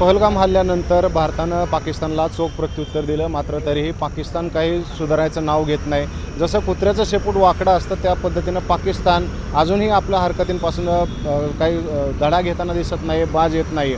पहलगाम हल्ल्यानंतर भारतानं पाकिस्तानला चोख प्रत्युत्तर दिलं. मात्र तरीही पाकिस्तान काही सुधारायचं नाव घेत नाही. जसं कुत्र्याचं शेपूट वाकडं असतं त्या पद्धतीनं पाकिस्तान अजूनही आपल्या हरकतींपासून काही धडा घेताना दिसत नाही बाज येत नाही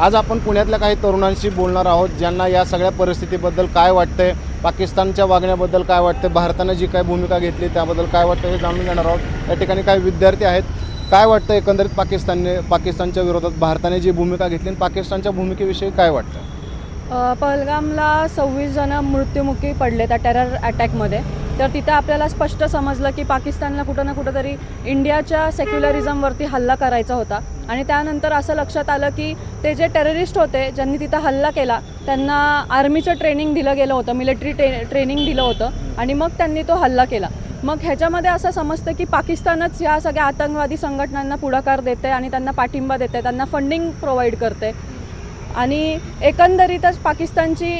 आज आपण पुण्यातल्या काही तरुणांशी बोलणार आहोत ज्यांना या सगळ्या परिस्थितीबद्दल काय वाटतंय पाकिस्तानच्या वागण्याबद्दल काय वाटतं भारतानं जी काय भूमिका घेतली त्याबद्दल काय वाटतं हे जाणून घेणार आहोत. या ठिकाणी काही विद्यार्थी आहेत काय वाटतं एकंदरीत पाकिस्तानने पाकिस्तानच्या विरोधात भारताने जी भूमिका घेतली आणि पाकिस्तानच्या भूमिकेविषयी काय वाटतं? पहलगामला सव्वीस जण मृत्युमुखी पडले त्या टेरर अटॅकमध्ये तर तिथं आपल्याला स्पष्ट समजलं की पाकिस्तानला कुठं ना कुठं तरी इंडियाच्या सेक्युलरिझमवरती हल्ला करायचा होता. आणि त्यानंतर असं लक्षात आलं की ते जे टेररिस्ट होते ज्यांनी तिथं हल्ला केला त्यांना आर्मीचं ट्रेनिंग दिलं गेलं होतं मिलिटरी ट्रे ट्रेनिंग दिलं होतं. आणि मग त्यांनी तो हल्ला केला. मग ह्याच्यामध्ये असं समजतं की पाकिस्तानच या सगळ्या आतंकवादी संघटनांना पुढाकार देते आणि त्यांना पाठिंबा देते त्यांना फंडिंग प्रोव्हाइड करते आणि एकंदरीतच पाकिस्तानची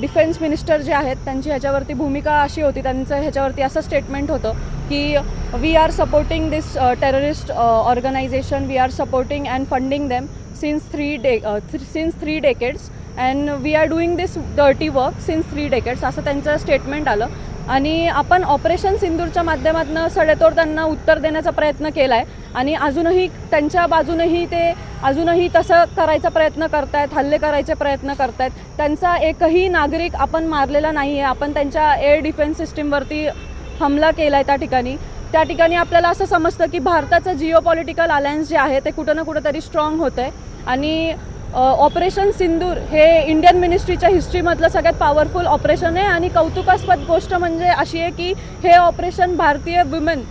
डिफेन्स मिनिस्टर जे आहेत त्यांची ह्याच्यावरती भूमिका अशी होती त्यांचं ह्याच्यावरती असं स्टेटमेंट होतं की we are supporting this terrorist organization we are supporting and funding them since three day since three decades and we are doing this dirty work since three decades असं त्यांचं स्टेटमेंट आलं. आणि आपण ऑपरेशन सिंदूरच्या माध्यमातून सडेतोड त्यांना उत्तर देण्याचा प्रयत्न केला आहे आणि अजूनही त्यांच्या बाजूनही ते अजूनही तसं करायचा प्रयत्न करतायत हल्ले करायचे प्रयत्न करतायत. त्यांचा एकही नागरिक आपण मारलेला नाही आहे आपण त्यांच्या एअर डिफेन्स सिस्टीमवरती हमला केला आहे त्या ठिकाणी. त्या ठिकाणी आपल्याला असं समजतं की भारताचं जिओ पॉलिटिकल अलायन्स जे आहे ते कुठं ना कुठं तरी स्ट्रॉंग होतं आहे आणि ऑपरेशन सिंदूर हे इंडियन मिनिस्ट्रीच्या हिस्ट्रीमधलं सगळ्यात पॉवरफुल ऑपरेशन आहे आणि कौतुकास्पद गोष्ट म्हणजे अशी आहे की हे ऑपरेशन भारतीय वुमेन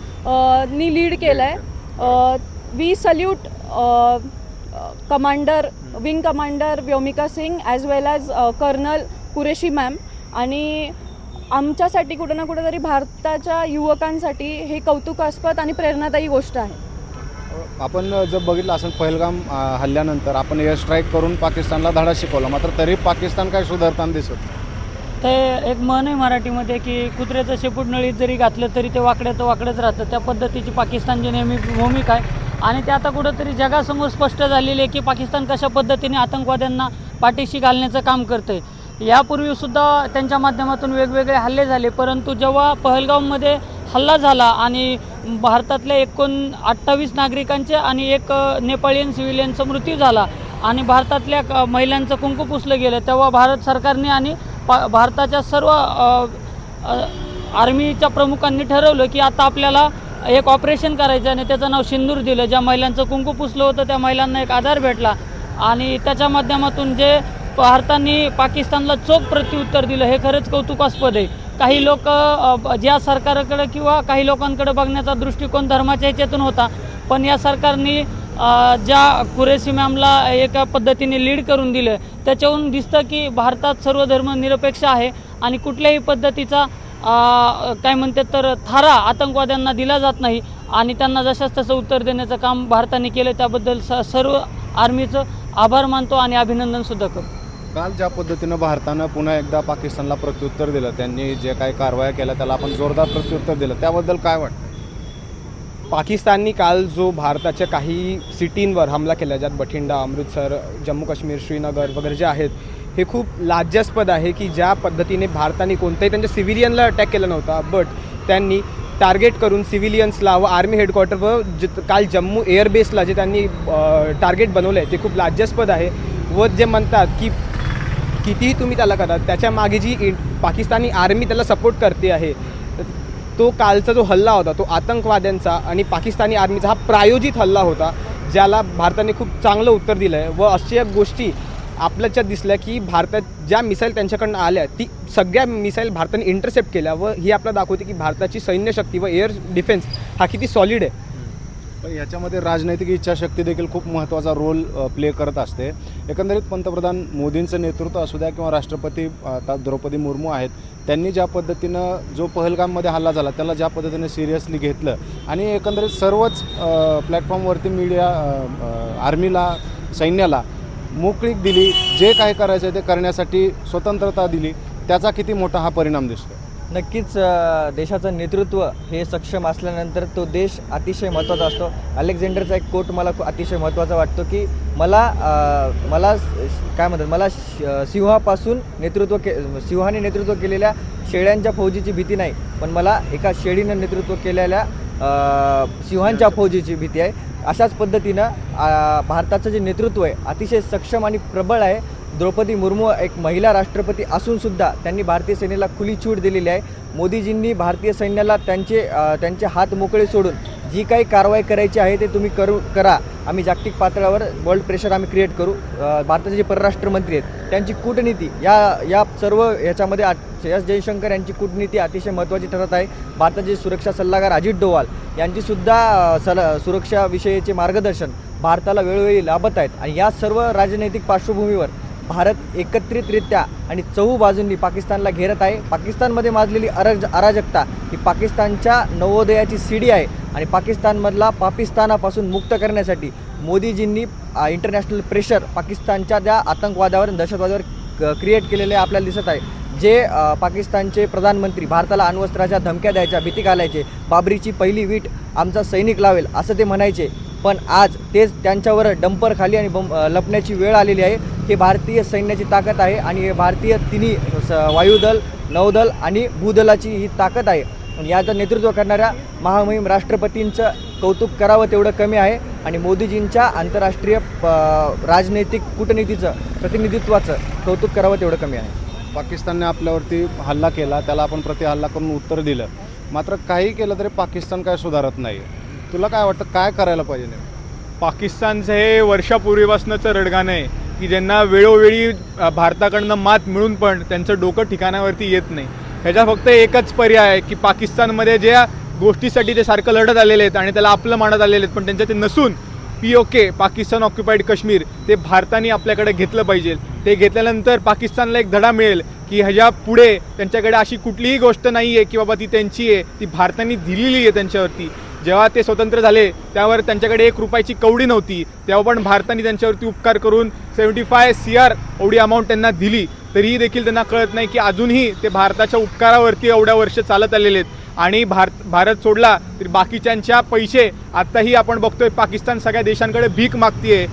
नी लीड केलं आहे we salute commander wing commander Vyomika Singh as well as colonel Qureshi ma'am आणि आमच्यासाठी कुठं ना कुठं तरी भारताच्या युवकांसाठी हे कौतुकास्पद आणि प्रेरणादायी गोष्ट आहे. आपण जर बघितलं असेल पहलगाम हल्ल्यानंतर आपण एअर स्ट्राईक करून पाकिस्तानला धडा शिकवला. मात्र तरी पाकिस्तान काय सुधारताना दिसत? ते एक मन आहे मराठीमध्ये की कुत्र्याचं शेपूट नळीत जरी घातलं तरी ते वाकड्याचं वाकडंच राहतं. त्या पद्धतीची पाकिस्तानची नेहमी भूमिका आहे. आणि ते आता कुठंतरी जगासमोर स्पष्ट झालेली आहे की पाकिस्तान कशा पद्धतीने आतंकवाद्यांना पाठीशी घालण्याचं काम करतं आहे यापूर्वीसुद्धा त्यांच्या माध्यमातून वेगवेगळे हल्ले झाले. परंतु जेव्हा पहलगावमध्ये हल्ला झाला आणि भारतातल्या एकूण अठ्ठावीस नागरिकांचे आणि एक नेपाळीयन नेपाळियन सिव्हिलियनचा मृत्यू झाला. आणि भारतातल्या क- महिलांचं कुंकू पुसलं गेलं. तेव्हा भारत सरकारने आणि पा भारताच्या सर्व आर्मीच्या प्रमुखांनी ठरवलं की आता आपल्याला एक ऑपरेशन करायचं आणि त्याचं नाव सिंदूर दिलं. ज्या महिलांचं कुंकू पुसलं होतं त्या महिलांना एक आधार भेटला. आणि त्याच्या माध्यमातून जे भारताने पाकिस्तानला चोख प्रत्युत्तर दिलं हे खरंच कौतुकास्पद आहे. काही लोक ज्या सरकारकडे किंवा काही लोकांकडे बघण्याचा दृष्टिकोन धर्माच्या ह्याच्यातून होता. पण या सरकारने ज्या कुरेशी मॅमला एका पद्धतीने लीड करून दिलं त्याच्याहून दिसतं की भारतात सर्व धर्म निरपेक्ष आहे आणि कुठल्याही पद्धतीचा काय म्हणतात तर थारा आतंकवाद्यांना दिला जात नाही आणि त्यांना जशाच तसं उत्तर देण्याचं काम भारताने केलं त्याबद्दल स सर्व आर्मीचं आभार मानतो आणि अभिनंदनसुद्धा करतो. काल ज्या पद्धतीनं भारतानं पुन्हा एकदा पाकिस्तानला प्रत्युत्तर दिलं त्यांनी जे काही कारवाया केल्या त्याला आपण जोरदार प्रत्युत्तर दिलं. त्याबद्दल काय वाटतं? पाकिस्ताननी काल जो भारताच्या काही सिटींवर हमला केला ज्यात बठिंडा अमृतसर जम्मू काश्मीर श्रीनगर वगैरे जे आहेत हे खूप लाज्यास्पद आहे की ज्या पद्धतीने भारताने कोणत्याही त्यांच्या सिव्हिलियनला अटॅक केला नव्हता बट त्यांनी टार्गेट करून सिव्हिलियन्सला व आर्मी हेडक्वार्टर व ज काल जम्मू एअरबेसला जे त्यांनी टार्गेट बनवलं आहे ते खूप लाज्यास्पद आहे. व जे म्हणतात की कितीही तुम्ही त्याला करा त्याच्यामागे जी इ- पाकिस्तानी आर्मी त्याला सपोर्ट करते आहे तो कालचा जो हल्ला होता तो आतंकवाद्यांचा आणि पाकिस्तानी आर्मीचा हा प्रायोजित हल्ला होता ज्याला भारताने खूप चांगलं उत्तर दिलं आहे व अशा गोष्टी आपल्याच्यात दिसल्या की भारतात ज्या मिसाईल त्यांच्याकडनं आल्या ती सगळ्या मिसाईल भारताने इंटरसेप्ट केल्या व ही आपल्याला दाखवते की भारताची सैन्यशक्ती व एअर डिफेन्स हा किती सॉलिड आहे. पण याच्यामध्ये राजनैतिक इच्छाशक्ती देखील खूप महत्त्वाचा रोल प्ले करत असते. एकंदरीत पंतप्रधान मोदींचं नेतृत्व असू द्या किंवा राष्ट्रपती आता द्रौपदी मुर्मू आहेत त्यांनी ज्या पद्धतीनं जो पहलगाममध्ये हल्ला झाला त्याला ज्या पद्धतीने सिरियसली घेतलं आणि एकंदरीत सर्वच प्लॅटफॉर्मवरती मीडिया आर्मीला सैन्याला मोकळीक दिली जे काही करायचं आहे ते करण्यासाठी स्वतंत्रता दिली त्याचा किती मोठा हा परिणाम दिसतो नक्कीच देशाचं नेतृत्व हे सक्षम असल्यानंतर तो देश अतिशय महत्त्वाचा असतो. अलेक्झांडरचा एक कोट मला अतिशय महत्त्वाचा वाटतो की मला मला काय म्हणतात मला श- सिंहापासून नेतृत्व के सिंहाने नेतृत्व केलेल्या शेळ्यांच्या फौजीची भीती नाही पण मला एका शेळीनं नेतृत्व केलेल्या सिंहांच्या फौजीची भीती आहे. अशाच पद्धतीनं भारताचं जे नेतृत्व आहे अतिशय सक्षम आणि प्रबळ आहे. द्रौपदी मुर्मू एक महिला राष्ट्रपती असूनसुद्धा त्यांनी भारतीय सेनेला खुली छूट दिलेली आहे. मोदीजींनी भारतीय सैन्याला त्यांचे त्यांचे हात मोकळे सोडून जी काही कारवाई करायची आहे ते तुम्ही करू करा. आम्ही जागतिक पातळीवर वर्ल्ड प्रेशर आम्ही क्रिएट करू. भारताचे जे परराष्ट्र मंत्री आहेत त्यांची कूटनीती या या सर्व ह्याच्यामध्ये आ- एस जयशंकर यांची कूटनीती अतिशय महत्त्वाची ठरत आहे. भारताचे सुरक्षा सल्लागार अजित डोवाल यांचीसुद्धा सल सुरक्षाविषयीचे मार्गदर्शन भारताला वेळोवेळी लाभत आहेत. आणि या सर्व राजनैतिक पार्श्वभूमीवर भारत एकत्रितरित्या आणि चहू बाजूंनी पाकिस्तानला घेरत आहे. पाकिस्तानमध्ये माजलेली अराज अराजकता ही पाकिस्तानच्या नवोदयाची सीडी आहे आणि पाकिस्तानमधला पाकिस्तानापासून मुक्त करण्यासाठी मोदीजींनी इंटरनॅशनल प्रेशर पाकिस्तानच्या त्या आतंकवादावर दहशतवादावर क्रिएट केलेले आपल्याला दिसत आहे. जे पाकिस्तानचे प्रधानमंत्री भारताला अण्वस्त्राच्या धमक्या द्यायच्या भीती घालायचे बाबरीची पहिली वीट आमचा सैनिक लावेल असं ते म्हणायचे. पण आज तेच त्यांच्यावर डंपर खाली आणि बंब लपण्याची वेळ आलेली आहे. हे भारतीय सैन्याची ताकद आहे आणि हे भारतीय तिन्ही स- वायुदल नौदल आणि भूदलाची ही ताकद आहे. याचं नेतृत्व करणाऱ्या महामहिम राष्ट्रपतींचं कौतुक करावं तेवढं कमी आहे आणि मोदीजींच्या आंतरराष्ट्रीय प- राजनैतिक कूटनीतीचं प्रतिनिधित्वाचं कौतुक करावं तेवढं कमी आहे. पाकिस्तानने आपल्यावरती हल्ला केला त्याला आपण प्रति हल्ला करून उत्तर दिलं. मात्र काही केलं तरी पाकिस्तान काय सुधारत नाही. तुला काय वाटतं काय करायला पाहिजे नेमकं? पाकिस्तानचं हे वर्षापूर्वीपासूनचं रडगाणं आहे की ज्यांना वेळोवेळी भारताकडनं मात मिळून पण त्यांचं डोकं ठिकाणावरती येत नाही. ह्याचा फक्त एकच पर्याय आहे की पाकिस्तानमध्ये ज्या गोष्टीसाठी ते सारखं लढत आलेले आहेत आणि त्याला आपलं मानत आलेले आहेत पण त्यांच्या ते नसून P O K Pakistan occupied Kashmir ते भारताने आपल्याकडे घेतलं पाहिजे. ते घेतल्यानंतर पाकिस्तानला एक धडा मिळेल की ह्याच्या पुढे त्यांच्याकडे अशी कुठलीही गोष्ट नाही आहे की बाबा ती त्यांची आहे ती भारताने दिलेली आहे त्यांच्यावरती. जेव्हा ते स्वतंत्र झाले त्यावर त्यांच्याकडे एक रुपयाची कवडी नव्हती. तेव्हा पण भारताने त्यांच्यावरती उपकार करून सेवन्टी फाय सी आर एवढी अमाऊंट त्यांना दिली. तरीही देखील त्यांना कळत नाही की अजूनही ते भारताच्या उपकारावरती एवढ्या वर्ष चालत आलेले आहेत. आणि भारत भारत सोडला तरी बाकीच्यांच्या पैसे आत्ताही आपण बघतोय पाकिस्तान सगळ्या देशांकडे भीक मागतीये.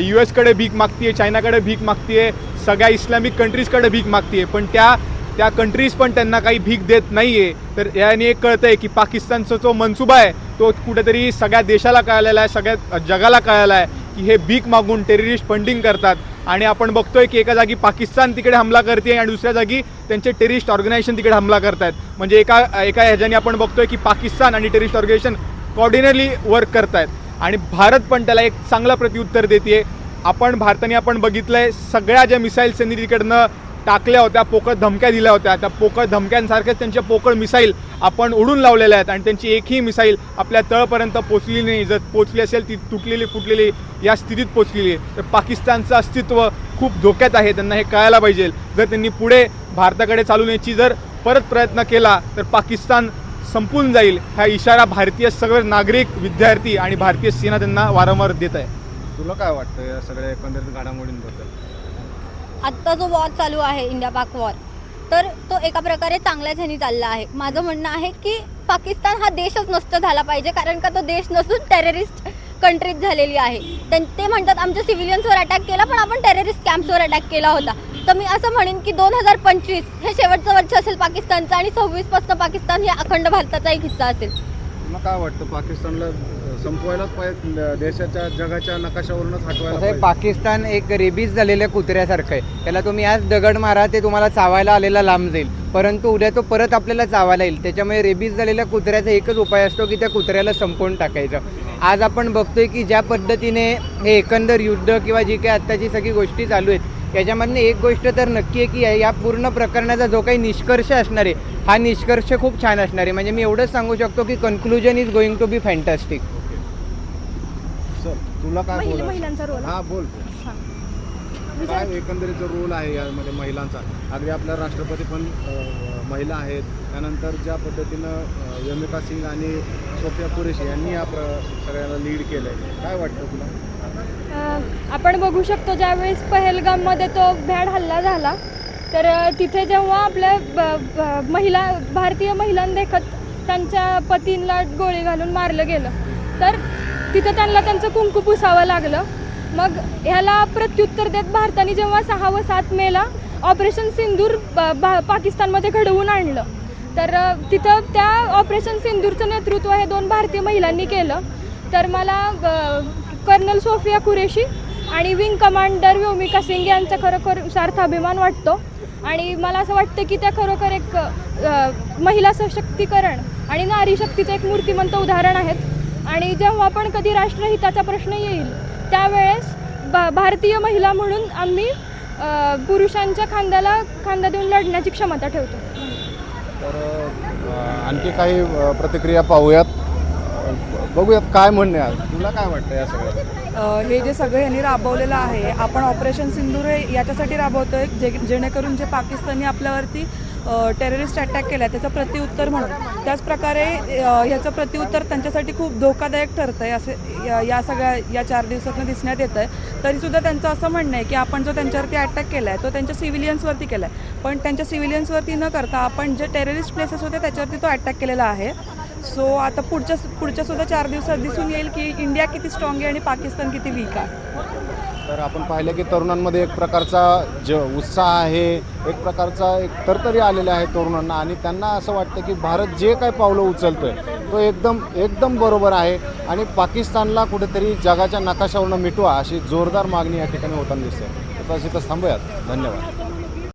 यू एसकडे भीक मागतीये चायनाकडे भीक मागतीये सगळ्या इस्लामिक कंट्रीजकडे भीक मागतीये. पण त्या त्या कंट्रीज पण त्यांना काही भीक देत नाही आहे तर याने एक कळतं आहे की पाकिस्तानचा जो मनसुबा आहे तो कुठेतरी सगळ्या देशाला कळलेला आहे सगळ्या जगाला कळाला आहे की हे भीक मागून टेररिस्ट फंडिंग करतात. आणि आपण बघतोय की एका जागी पाकिस्तान तिकडे हमला करते आणि दुसऱ्या जागी त्यांचे टेरिस्ट ऑर्गनायझेशन तिकडे हमला करतात म्हणजे एका एका ह्याच्याने आपण बघतोय की पाकिस्तान आणि टेरिस्ट ऑर्गनायझेशन कॉर्डिनरली वर्क करतायत. आणि भारत पण त्याला एक चांगला प्रत्युत्तर देते आपण भारताने आपण बघितलंय सगळ्या ज्या मिसाईल्स त्यांनी तिकडनं टाकल्या होत्या पोकळ धमक्या दिल्या होत्या. त्या पोकळ धमक्यांसारख्याच त्यांच्या पोकळ मिसाईल आपण उडून लावलेल्या आहेत आणि त्यांची एकही मिसाईल आपल्या तळपर्यंत पोचली नाही. जर पोचली असेल ती तुटलेली फुटलेली या स्थितीत पोचलेली तर पाकिस्तानचं अस्तित्व खूप धोक्यात आहे. त्यांना हे कळायला पाहिजे. जर त्यांनी पुढे भारताकडे चालवण्याची जर परत प्रयत्न केला तर पाकिस्तान संपून जाईल. हा इशारा भारतीय सगळे नागरिक विद्यार्थी आणि भारतीय सेना त्यांना वारंवार देत आहे. तुला काय वाटतं या सगळ्या एकंदरीत घडामोडींबद्दल? आत्ता जो वॉर चालू आहे इंडिया पाक वॉर तर तो एका प्रकारे चांगल्याच ह्यानी चालला आहे. माझं म्हणणं आहे की पाकिस्तान हा देशच नष्ट झाला पाहिजे कारण का तो देश नसून टेररिस्ट कंट्रीज झालेली आहे. त्यां- ते म्हणतात आमच्या सिव्हिलियन्सवर अटॅक केला पण आपण टेररिस्ट कॅम्प्सवर अटॅक केला होता. तर मी असं म्हणेन की दोन हजार पंचवीस हे शेवटचं वर्ष असेल पाकिस्तानचं आणि सव्वीसपासून पाकिस्तान हे अखंड भारताचा एक हिस्सा असेल. मग काय वाटतं पाकिस्तानला संपवायलाच पाहिजे. देशाच्या जगाच्या नकाशावरूनच हटवायला पाकिस्तान एक रेबीज झालेल्या कुत्र्यासारखं आहे. त्याला तुम्ही आज दगड मारा ते तुम्हाला चावायला आलेला लांब जाईल. परंतु उद्या तो परत आपल्याला चावायला येईल. त्याच्यामुळे रेबीज झालेल्या कुत्र्याचा एकच उपाय असतो की त्या कुत्र्याला संपवून टाकायचं. आज आपण बघतोय की ज्या पद्धतीने हे एकंदर युद्ध किंवा जी काही आत्ताची सगळी गोष्टी चालू आहेत याच्यामधनं एक गोष्ट तर नक्की आहे की या- या पूर्ण प्रकरणाचा जो काही निष्कर्ष असणार आहे हा निष्कर्ष खूप छान असणार आहे. म्हणजे मी एवढंच सांगू शकतो की conclusion is going to be fantastic तुला काय महिला- बोलायचं? महिलांचा role. हा बोल. काय एकंदरीत जो रोल आहे यामध्ये महिलांचा? अगदी आपल्या राष्ट्रपती पण अ, महिला आहेत. त्यानंतर ज्या पद्धतीनं यमिका सिंग आणि सोफिया कुरेशी यांनी या प्र सगळ्याला लीड केलं आहे काय वाटतं तुला? अ, आपण बघू शकतो ज्यावेळेस पहलगाममध्ये तो भ्याड हल्ला झाला तर अ, तिथे जेव्हा आपल्या ब- ब- महिला भारतीय महिलांदेखत त्यांच्या पतींना गोळी घालून मारलं गेलं तर तिथं त्यांना त्यांचं कुंकू पुसावं लागलं. मग ह्याला प्रत्युत्तर देत भारताने जेव्हा सहा व सात मेला ऑपरेशन सिंदूर भा- पाकिस्तानमध्ये घडवून आणलं. तर तिथं त्या ऑपरेशन सिंदूरचं नेतृत्व हे दोन भारतीय महिलांनी केलं. तर मला कर्नल सोफिया कुरेशी आणि विंग कमांडर व्योमिका सिंग यांचा खरोखर सार्थ अभिमान वाटतो. आणि मला असं वाटतं की त्या खरोखर एक महिला सशक्तीकरण आणि नारी शक्तीचं एक मूर्तिमंत उदाहरण आहेत. आणि जेव्हा पण कधी राष्ट्रहिताचा प्रश्न येईल त्यावेळेस भा भारतीय महिला म्हणून आम्ही पुरुषांच्या खांद्याला खांदा देऊन लढण्याची क्षमता ठेवतो. तर आणखी काही प्रतिक्रिया पाहूयात. बघूयात काय म्हणणे आहे. तुला काय वाटतं या सगळ्यात? अ, हे जे सगळं यांनी राबवलेलं आहे आपण ऑपरेशन सिंदूर हे याच्यासाठी राबवतोय जे जेणेकरून जे पाकिस्तानी आपल्यावरती टेररिस्ट अटॅक केला आहे त्याचं प्रत्युत्तर म्हणून. त्याचप्रकारे ह्याचं प्रत्युत्तर त्यांच्यासाठी खूप धोकादायक ठरतं आहे असे या- सगळ्या या चार दिवसातनं दिसण्यात येतं आहे तरीसुद्धा त्यांचं असं म्हणणं आहे की आपण जो त्यांच्यावरती अटॅक केला आहे तो त्यांच्या सिव्हिलियन्सवरती केला आहे पण त्यांच्या सिव्हिलियन्सवरती न करता आपण जे टेररिस्ट प्लेसेस होते त्याच्यावरती तो अटॅक केलेला आहे. सो आता पुढच्या पुढच्यासुद्धा चार दिवसात दिसून येईल की इंडिया किती स्ट्रॉंग आहे आणि पाकिस्तान किती वीक आहे. तर आपण पाहिलं की तरुणांमध्ये एक प्रकारचा ज उत्साह आहे एक प्रकारचा एक तरतरी आलेला आहे तरुणांना आणि त्यांना असं वाटतं की भारत जे काही पावलं उचलतो आहे तो एकदम एकदम बरोबर आहे आणि पाकिस्तानला कुठेतरी जगाच्या नकाशावरनं मिटवा अशी जोरदार मागणी या ठिकाणी होताना दिसते. तर तशी तर थांबूयात. धन्यवाद.